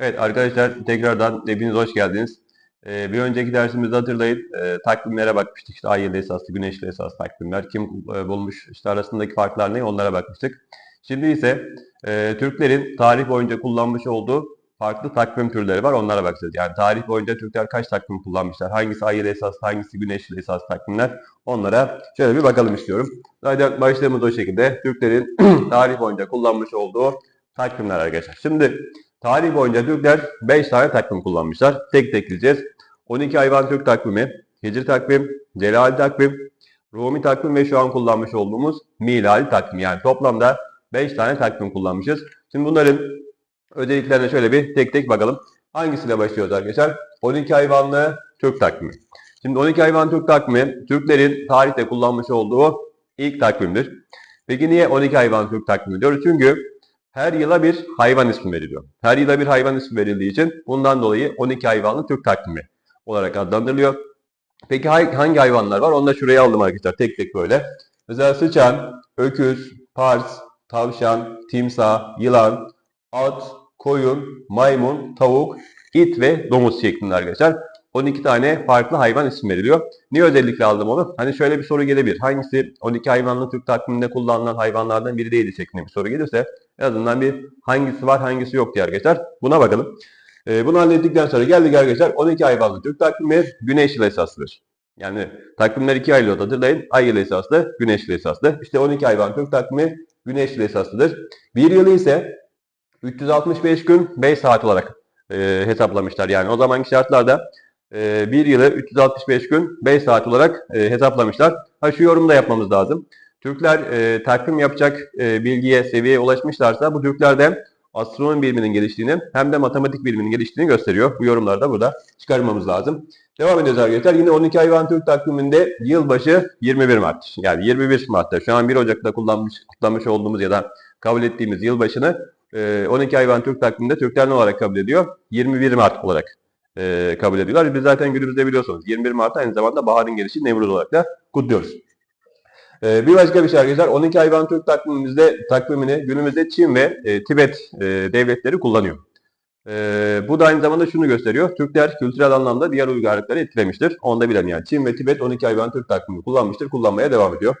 Evet arkadaşlar tekrardan hepiniz hoş geldiniz. Ee, bir önceki dersimizde hatırlayın e, takvimlere bakmıştık. İşte ay yılı esaslı, güneşli esaslı takvimler kim e, bulmuş, işte arasındaki farklar ne onlara bakmıştık. Şimdi ise e, Türklerin tarih boyunca kullanmış olduğu farklı takvim türleri var onlara bakacağız. Yani tarih boyunca Türkler kaç takvim kullanmışlar, hangisi ay yılı esaslı, hangisi güneşli esaslı takvimler onlara şöyle bir bakalım istiyorum. Zaten başlığımız o şekilde Türklerin tarih boyunca kullanmış olduğu takvimler arkadaşlar. Şimdi Tarih boyunca Türkler 5 tane takvim kullanmışlar. Tek tek gideceğiz. 12 hayvan Türk takvimi, Hicri takvim, Celali takvim, Rumi takvim ve şu an kullanmış olduğumuz Milali takvim. Yani toplamda 5 tane takvim kullanmışız. Şimdi bunların özelliklerine şöyle bir tek tek bakalım. Hangisiyle başlıyoruz arkadaşlar? 12 hayvanlı Türk takvimi. Şimdi 12 hayvan Türk takvimi Türklerin tarihte kullanmış olduğu ilk takvimdir. Peki niye 12 hayvan Türk takvimi diyoruz? Çünkü her yıla bir hayvan ismi veriliyor. Her yıla bir hayvan ismi verildiği için bundan dolayı 12 hayvanlı Türk takvimi olarak adlandırılıyor. Peki hangi hayvanlar var? Onu da şuraya aldım arkadaşlar tek tek böyle. Mesela sıçan, öküz, pars, tavşan, timsah, yılan, at, koyun, maymun, tavuk, it ve domuz şeklinde arkadaşlar. 12 tane farklı hayvan isim veriliyor. Niye özellikle aldım onu? Hani şöyle bir soru gelebilir. Hangisi 12 hayvanlı Türk takviminde kullanılan hayvanlardan biri değildi şeklinde bir soru gelirse en azından bir hangisi var hangisi yok diye arkadaşlar. Buna bakalım. Ee, bunu hallettikten sonra geldik arkadaşlar 12 hayvanlı Türk takvimi güneş yılı esaslıdır. Yani takvimler iki ayrılıyor hatırlayın. Ay yılı esaslı, güneş yılı esaslı. İşte 12 hayvan Türk takvimi güneş yılı esaslıdır. Bir yılı ise 365 gün 5 saat olarak e, hesaplamışlar. Yani o zamanki şartlarda e, bir yılı 365 gün 5 saat olarak e, hesaplamışlar. Ha şu yorumu da yapmamız lazım. Türkler e, takvim yapacak e, bilgiye, seviyeye ulaşmışlarsa bu Türklerden astronomi biliminin geliştiğini hem de matematik biliminin geliştiğini gösteriyor. Bu yorumları da burada çıkarmamız lazım. Devam ediyoruz arkadaşlar. Yine 12 hayvan Türk takviminde yılbaşı 21 Mart. Yani 21 Mart'ta şu an 1 Ocak'ta kullanmış, kutlamış olduğumuz ya da kabul ettiğimiz yılbaşını e, 12 hayvan Türk takviminde Türkler ne olarak kabul ediyor? 21 Mart olarak e, kabul ediyorlar. Biz zaten günümüzde biliyorsunuz 21 Mart aynı zamanda baharın gelişi Nevruz olarak da kutluyoruz. Ee, bir başka bir şey arkadaşlar 12 hayvan Türk takvimimizde takvimini günümüzde Çin ve e, Tibet e, devletleri kullanıyor. E, bu da aynı zamanda şunu gösteriyor. Türkler kültürel anlamda diğer uygarlıkları etkilemiştir. Onu da bilelim yani. Çin ve Tibet 12 hayvan Türk takvimini kullanmıştır. Kullanmaya devam ediyor.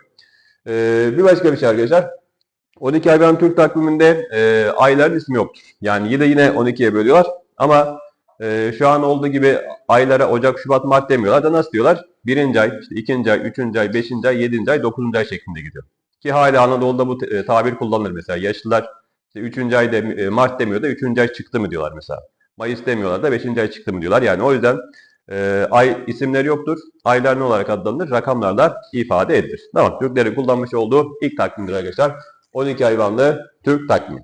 E, bir başka bir şey arkadaşlar. 12 hayvan Türk takviminde e, ayların ismi yoktur. Yani yine yine 12'ye bölüyorlar ama e, şu an olduğu gibi aylara Ocak, Şubat, Mart demiyorlar da nasıl diyorlar? Birinci ay, işte ikinci ay, üçüncü ay, beşinci ay, yedinci ay, dokuzuncu ay şeklinde gidiyor. Ki hala Anadolu'da bu e, tabir kullanılır mesela. Yaşlılar işte üçüncü ay de, e, Mart demiyor da üçüncü ay çıktı mı diyorlar mesela. Mayıs demiyorlar da beşinci ay çıktı mı diyorlar. Yani o yüzden e, ay isimleri yoktur. Aylar ne olarak adlanır? Rakamlarla ifade edilir. Tamam. Türklerin kullanmış olduğu ilk takvimdir arkadaşlar. 12 hayvanlı Türk takvimi.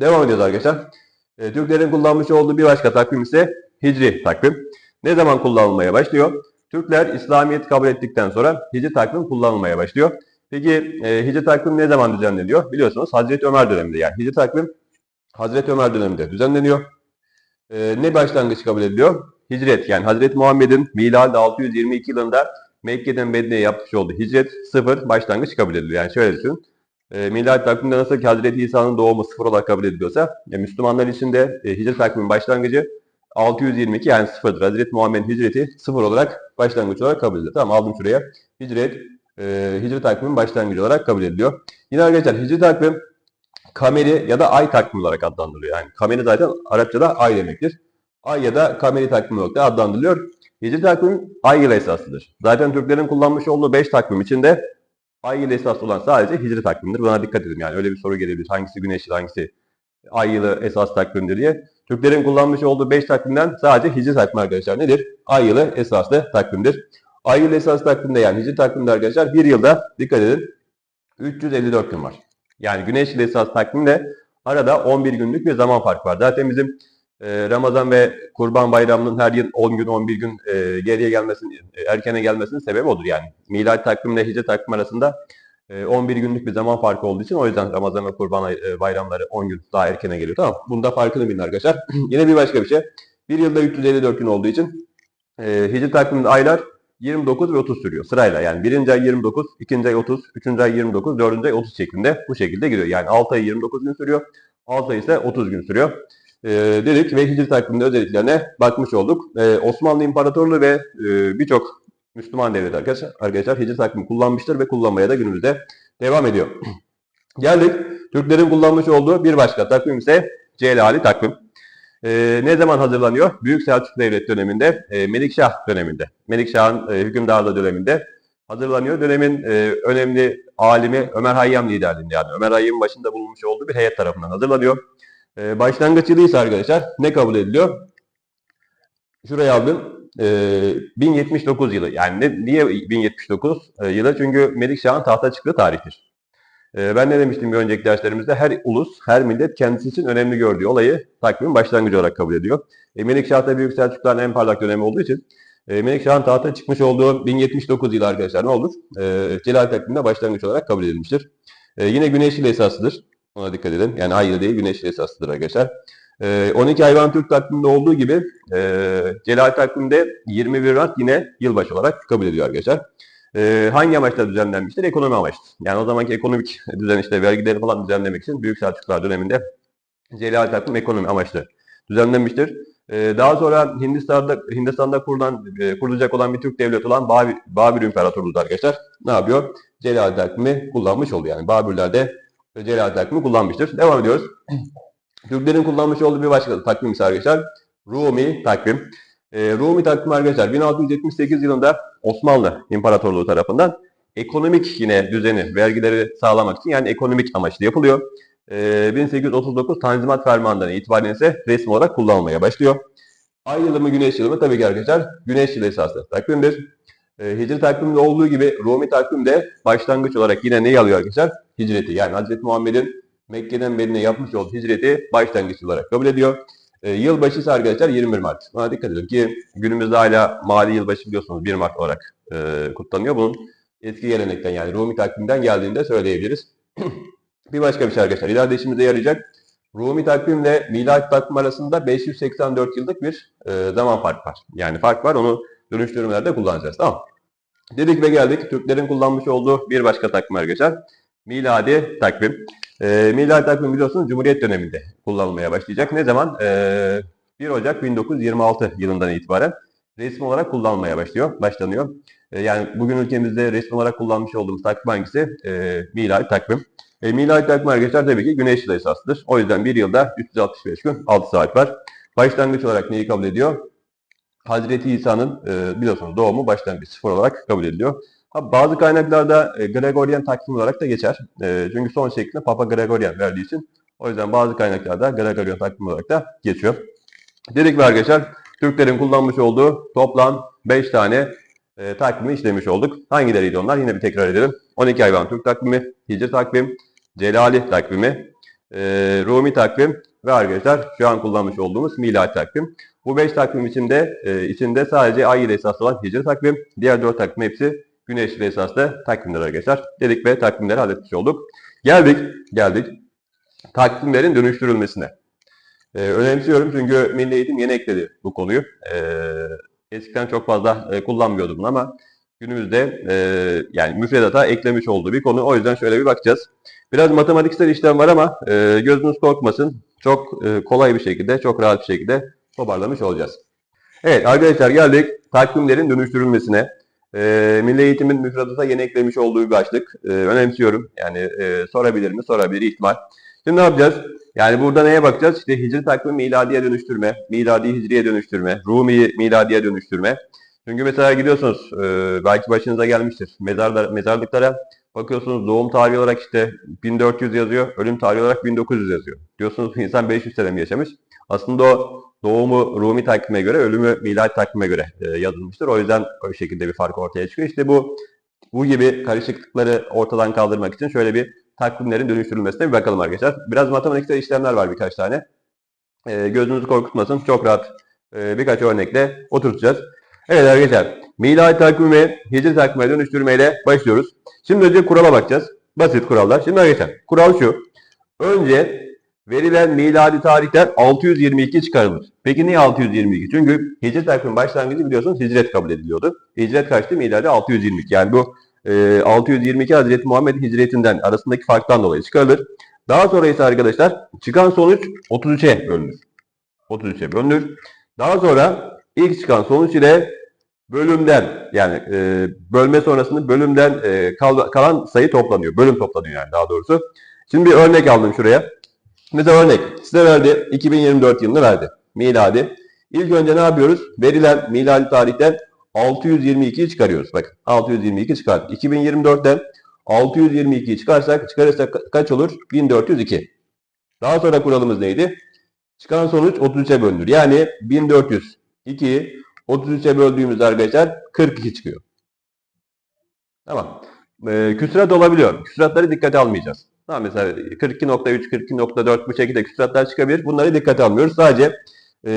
Devam ediyoruz arkadaşlar. E, Türklerin kullanmış olduğu bir başka takvim ise Hicri takvim. Ne zaman kullanılmaya başlıyor? Türkler İslamiyet kabul ettikten sonra Hicri takvim kullanılmaya başlıyor. Peki e, Hicri takvim ne zaman düzenleniyor? Biliyorsunuz Hazreti Ömer döneminde yani Hicri takvim Hazreti Ömer döneminde düzenleniyor. E, ne başlangıç kabul ediliyor? Hicret yani Hazreti Muhammed'in miladı 622 yılında Mekke'den Medine'ye yapmış olduğu hicret sıfır başlangıç kabul ediliyor. Yani şöyle düşünün. E, miladi takvimde nasıl ki Hazreti İsa'nın doğumu sıfır olarak kabul ediliyorsa e, Müslümanlar için de e, hicret takvimin başlangıcı 622 yani sıfırdır. Hazreti Muhammed'in hicreti sıfır olarak başlangıç olarak kabul edilir. Tamam aldım şuraya. Hicret, e, hicret takvimin başlangıcı olarak kabul ediliyor. Yine arkadaşlar hicret takvim kameri ya da ay takvimi olarak adlandırılıyor. Yani kameri zaten Arapçada ay demektir. Ay ya da kameri takvimi olarak da adlandırılıyor. Hicret takvim ay yılı esaslıdır. Zaten Türklerin kullanmış olduğu 5 takvim içinde ay yılı esaslı olan sadece hicri takvimdir. Buna dikkat edin yani öyle bir soru gelebilir. Hangisi güneş yılı, hangisi ay yılı esas takvimdir diye. Türklerin kullanmış olduğu 5 takvimden sadece hicri takvim arkadaşlar nedir? Ay yılı esaslı takvimdir. Ay yılı esaslı takvimde yani hicri takvimde arkadaşlar bir yılda dikkat edin 354 gün var. Yani güneş yılı esaslı takvimde arada 11 günlük bir zaman farkı var. Zaten bizim Ramazan ve Kurban Bayramı'nın her yıl 10 gün 11 gün e, geriye gelmesinin, e, erkene gelmesinin sebebi odur yani. Milad takvimle hicri takvim arasında 11 günlük bir zaman farkı olduğu için o yüzden Ramazan ve Kurban bayramları 10 gün daha erkene geliyor. Tamam Bunda farkını bilin arkadaşlar. Yine bir başka bir şey. Bir yılda 354 gün olduğu için e, hicri takviminde aylar 29 ve 30 sürüyor sırayla. Yani birinci ay 29, ikinci ay 30, üçüncü ay 29, dördüncü ay 30 şeklinde bu şekilde gidiyor. Yani 6 ay 29 gün sürüyor, 6 ay ise 30 gün sürüyor. E, dedik ve hicri takviminde özelliklerine bakmış olduk. E, Osmanlı İmparatorluğu ve e, birçok Müslüman devlet arkadaşlar, arkadaşlar hicri takvimi kullanmıştır ve kullanmaya da günümüzde devam ediyor. Geldik Türklerin kullanmış olduğu bir başka takvim ise Celali takvim. E, ne zaman hazırlanıyor? Büyük Selçuk Devlet döneminde, e, Melikşah döneminde. Melikşah'ın e, hükümdarlığı döneminde hazırlanıyor. Dönemin e, önemli alimi Ömer Hayyam liderliğinde yani Ömer Hayyam'ın başında bulunmuş olduğu bir heyet tarafından hazırlanıyor. E, başlangıç yılı ise arkadaşlar ne kabul ediliyor? Şuraya aldım. E, 1079 yılı. Yani niye 1079 e, yılı? Çünkü Melikşah'ın tahta çıktığı tarihtir. E, ben ne demiştim bir önceki derslerimizde? Her ulus, her millet kendisi için önemli gördüğü olayı takvimin başlangıcı olarak kabul ediyor. E, Melikşah da Büyük Selçukluların en parlak dönemi olduğu için e, Melikşah'ın tahta çıkmış olduğu 1079 yılı arkadaşlar ne olur? E, Celal takviminde başlangıç olarak kabul edilmiştir. E, yine güneş ile esaslıdır. Ona dikkat edin. Yani ay değil güneş esaslıdır arkadaşlar. E, 12 hayvan Türk takviminde olduğu gibi e, Celal takviminde 21 Mart yine yılbaşı olarak kabul ediyor arkadaşlar. E, hangi amaçla düzenlenmiştir? Ekonomi amaçlı. Yani o zamanki ekonomik düzen işte vergileri falan düzenlemek için Büyük Selçuklular döneminde Celal takvim ekonomi amaçlı düzenlenmiştir. Ee, daha sonra Hindistan'da Hindistan'da kurulan e, kurulacak olan bir Türk devleti olan Babil, Babil İmparatorluğu da arkadaşlar ne yapıyor? Celal takvimi kullanmış oluyor. Yani Babürler de Celal takvimi kullanmıştır. Devam ediyoruz. Türklerin kullanmış olduğu bir başka takvim ise arkadaşlar Rumi takvim. Ee, Rumi takvim arkadaşlar 1678 yılında Osmanlı İmparatorluğu tarafından ekonomik yine düzeni, vergileri sağlamak için yani ekonomik amaçlı yapılıyor. Ee, 1839 Tanzimat Fermanı'ndan itibaren ise resmi olarak kullanılmaya başlıyor. Ay yılı mı güneş yılı mı? Tabii ki arkadaşlar güneş yılı esaslı takvimdir. Ee, Hicri takvimde olduğu gibi Rumi takvimde başlangıç olarak yine neyi alıyor arkadaşlar? Hicreti. Yani Hazreti Muhammed'in Mekke'den Medine'ye yapmış olduğu hicreti başlangıç olarak kabul ediyor. Ee, yılbaşı ise arkadaşlar 21 Mart. Buna dikkat edin ki günümüzde hala mali yılbaşı biliyorsunuz 1 Mart olarak e, kutlanıyor. Bunun eski gelenekten yani Rumi takvimden geldiğini de söyleyebiliriz. Bir başka bir şey arkadaşlar. İleride işimize yarayacak. Rumi takvimle miladi takvim arasında 584 yıllık bir e, zaman fark var. Yani fark var. Onu dönüştürmelerde kullanacağız. Tamam. Dedik ve geldik. Türklerin kullanmış olduğu bir başka takvim arkadaşlar. Miladi takvim. E, miladi takvim biliyorsunuz Cumhuriyet döneminde kullanılmaya başlayacak. Ne zaman? E, 1 Ocak 1926 yılından itibaren resmi olarak kullanılmaya başlıyor, başlanıyor. E, yani bugün ülkemizde resmi olarak kullanmış olduğumuz takvim hangisi? E, miladi takvim. E, miladi takvim arkadaşlar tabii ki güneş yılı esaslıdır. O yüzden bir yılda 365 gün 6 saat var. Başlangıç olarak neyi kabul ediyor? Hazreti İsa'nın e, biliyorsunuz doğumu başlangıç sıfır olarak kabul ediliyor. Ha, bazı kaynaklarda e, Gregorian takvim olarak da geçer. E, çünkü son şeklini Papa Gregorian verdiği için o yüzden bazı kaynaklarda Gregorian takvim olarak da geçiyor. Dedik ve arkadaşlar Türklerin kullanmış olduğu toplam 5 tane e, takvimi işlemiş olduk. Hangileriydi onlar? Yine bir tekrar edelim. 12 hayvan Türk takvimi, Hicri takvim, Celali takvimi, Rumi takvim ve arkadaşlar şu an kullanmış olduğumuz miladi takvim. Bu 5 takvim içinde içinde sadece ay ile esaslı olan Hicri takvim, diğer 4 takvim hepsi güneş ile esaslı takvimler arkadaşlar. Dedik ve takvimleri halletmiş olduk. Geldik, geldik takvimlerin dönüştürülmesine. Ee, önemsiyorum çünkü Milli Eğitim yeni ekledi bu konuyu. Ee, eskiden çok fazla e, kullanmıyordum ama günümüzde e, yani müfredata eklemiş olduğu bir konu. O yüzden şöyle bir bakacağız. Biraz matematiksel işlem var ama e, gözünüz korkmasın. Çok e, kolay bir şekilde, çok rahat bir şekilde toparlamış olacağız. Evet arkadaşlar geldik takvimlerin dönüştürülmesine. E, Milli Eğitim'in müfredata yeni eklemiş olduğu bir başlık. E, önemsiyorum. Yani e, sorabilir mi? Sorabilir ihtimal. Şimdi ne yapacağız? Yani burada neye bakacağız? İşte hicri takvim miladiye dönüştürme, miladi hicriye dönüştürme, Rumi miladiye dönüştürme. Çünkü mesela gidiyorsunuz, e, belki başınıza gelmiştir. Mezarlar, mezarlıklara bakıyorsunuz doğum tarihi olarak işte 1400 yazıyor, ölüm tarihi olarak 1900 yazıyor. Diyorsunuz insan 500 sene mi yaşamış? Aslında o doğumu Rumi takvime göre, ölümü miladi takvime göre e, yazılmıştır. O yüzden o şekilde bir fark ortaya çıkıyor. İşte bu bu gibi karışıklıkları ortadan kaldırmak için şöyle bir takvimlerin dönüştürülmesine bir bakalım arkadaşlar. Biraz matematiksel işlemler var birkaç tane. E, gözünüzü korkutmasın. Çok rahat e, birkaç örnekle oturtacağız. Evet arkadaşlar. Miladi takvimi hicri takvime dönüştürmeyle başlıyoruz. Şimdi önce kurala bakacağız. Basit kurallar. Şimdi arkadaşlar kural şu. Önce verilen miladi tarihten 622 çıkarılır. Peki niye 622? Çünkü hicri takvim başlangıcı biliyorsunuz hicret kabul ediliyordu. Hicret kaçtı? Miladi 622. Yani bu e, 622 Hazreti Muhammed hicretinden arasındaki farktan dolayı çıkarılır. Daha sonra ise arkadaşlar çıkan sonuç 33'e bölünür. 33'e bölünür. Daha sonra ilk çıkan sonuç ile bölümden yani e, bölme sonrasında bölümden e, kal- kalan sayı toplanıyor. Bölüm toplanıyor yani daha doğrusu. Şimdi bir örnek aldım şuraya. Mesela örnek size verdi 2024 yılını verdi. Miladi. İlk önce ne yapıyoruz? Verilen miladi tarihten 622'yi çıkarıyoruz. Bakın 622 çıkardık. 2024'ten 622'yi çıkarsak çıkarırsak ka- kaç olur? 1402. Daha sonra kuralımız neydi? Çıkan sonuç 33'e bölünür. Yani 1402'yi 33'e böldüğümüzde arkadaşlar 42 çıkıyor. Tamam. Ee, küsurat olabiliyor. Küsuratları dikkate almayacağız. Tamam mesela 42.3, 42.4 bu şekilde küsuratlar çıkabilir. Bunları dikkate almıyoruz. Sadece e,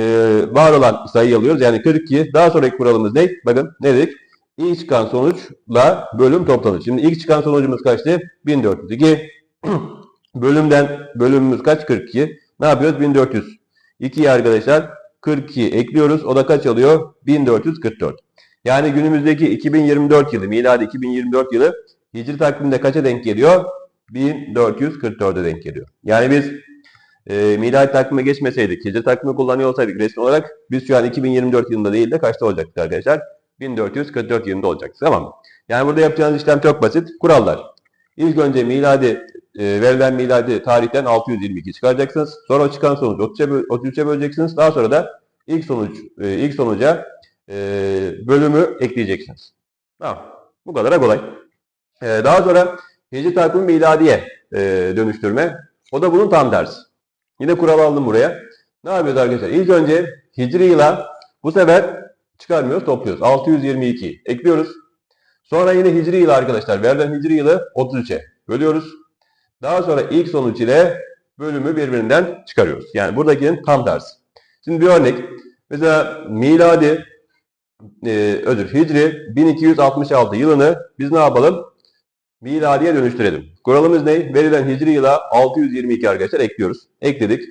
var olan sayıyı alıyoruz. Yani 42. Daha sonraki kuralımız ne? Bakın ne dedik? İlk çıkan sonuçla bölüm toplanır. Şimdi ilk çıkan sonucumuz kaçtı? 1402. Bölümden bölümümüz kaç? 42. Ne yapıyoruz? 1400. 2'yi arkadaşlar 42 ekliyoruz. O da kaç alıyor? 1444. Yani günümüzdeki 2024 yılı, miladi 2024 yılı hicri takvimde kaça denk geliyor? 1444'e denk geliyor. Yani biz e, miladi takvime geçmeseydik, hicri takvimi kullanıyor olsaydık resmi olarak biz şu an 2024 yılında değil de kaçta olacaktık arkadaşlar? 1444 yılında olacaktık. Tamam mı? Yani burada yapacağınız işlem çok basit. Kurallar. İlk önce miladi e, verilen miladi tarihten 622 çıkaracaksınız. Sonra çıkan sonuç 33'e böl- 33'e böleceksiniz. Daha sonra da ilk sonuç e, ilk sonuca e, bölümü ekleyeceksiniz. Tamam. Bu kadar kolay. E, daha sonra hicri takvim miladiye e, dönüştürme. O da bunun tam tersi. Yine kural aldım buraya. Ne yapıyoruz arkadaşlar? İlk önce hicri yıla bu sefer çıkarmıyoruz, topluyoruz. 622 ekliyoruz. Sonra yine hicri yılı arkadaşlar. Verilen hicri yılı 33'e bölüyoruz. Daha sonra ilk sonuç ile bölümü birbirinden çıkarıyoruz. Yani buradakinin tam tersi. Şimdi bir örnek. Mesela miladi e, özür hicri 1266 yılını biz ne yapalım? Miladiye dönüştürelim. Kuralımız ne? Verilen hicri yıla 622 arkadaşlar ekliyoruz. Ekledik.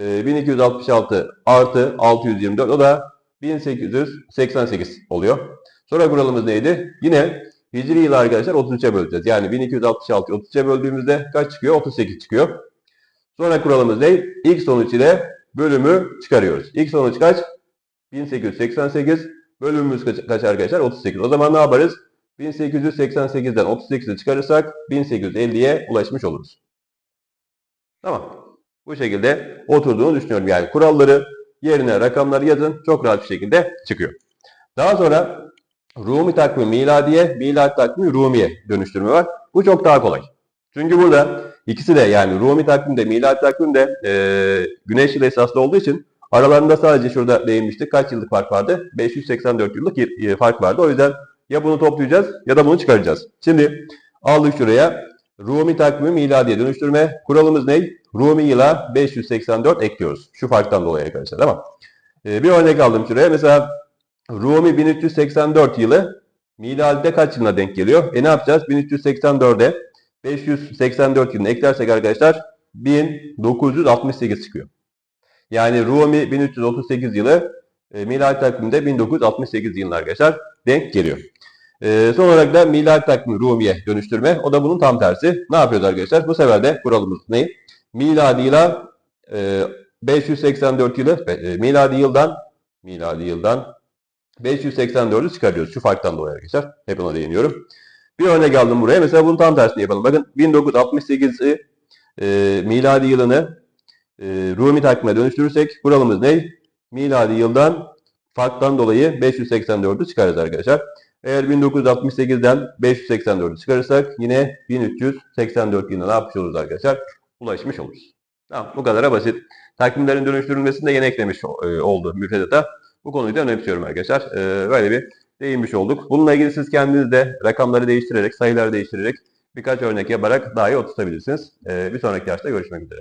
E, 1266 artı 624 o da 1888 oluyor. Sonra kuralımız neydi? Yine hicri yılı arkadaşlar 33'e böleceğiz. Yani 1266 33'e böldüğümüzde kaç çıkıyor? 38 çıkıyor. Sonra kuralımız ne? İlk sonuç ile bölümü çıkarıyoruz. İlk sonuç kaç? 1888. Bölümümüz kaç, kaç arkadaşlar? 38. O zaman ne yaparız? 1888'den 38'i çıkarırsak 1850'ye ulaşmış oluruz. Tamam. Bu şekilde oturduğunu düşünüyorum. Yani kuralları yerine rakamları yazın. Çok rahat bir şekilde çıkıyor. Daha sonra Rumi takvimi miladiye, miladi takvimi Rumiye dönüştürme var. Bu çok daha kolay. Çünkü burada ikisi de yani Rumi takvimde, miladi takvimde e, güneş yılı esaslı olduğu için aralarında sadece şurada değinmiştik. Kaç yıllık fark vardı? 584 yıllık fark vardı. O yüzden ya bunu toplayacağız ya da bunu çıkaracağız. Şimdi aldık şuraya. Rumi takvimi miladiye dönüştürme. Kuralımız ne? Rumi yıla 584 ekliyoruz. Şu farktan dolayı arkadaşlar. Tamam. E, bir örnek aldım şuraya. Mesela Rumi 1384 yılı miladide kaç yılına denk geliyor? E ne yapacağız? 1384'e 584 yılını eklersek arkadaşlar 1968 çıkıyor. Yani Rumi 1338 yılı e, miladi takviminde 1968 yılına arkadaşlar denk geliyor. E, son olarak da miladi takvimi Rumi'ye dönüştürme. O da bunun tam tersi. Ne yapıyoruz arkadaşlar? Bu sefer de kuralımız ne? Miladi yıla e, 584 yılı e, miladi yıldan miladi yıldan 584'ü çıkarıyoruz. Şu farktan dolayı arkadaşlar. Hep ona değiniyorum. Bir örnek aldım buraya. Mesela bunun tam tersini yapalım. Bakın 1968'i e, miladi yılını e, Rumi takvime dönüştürürsek kuralımız ne? Miladi yıldan farktan dolayı 584'ü çıkarız arkadaşlar. Eğer 1968'den 584'ü çıkarırsak yine 1384 yılına ne yapmış oluruz arkadaşlar? Ulaşmış oluruz. Tamam bu kadara basit. Takvimlerin dönüştürülmesini de yeni eklemiş e, oldu müfredata. Bu konuyu da önemsiyorum arkadaşlar. Ee, böyle bir değinmiş olduk. Bununla ilgili siz kendiniz de rakamları değiştirerek, sayıları değiştirerek birkaç örnek yaparak daha iyi oturtabilirsiniz. Ee, bir sonraki derste görüşmek üzere.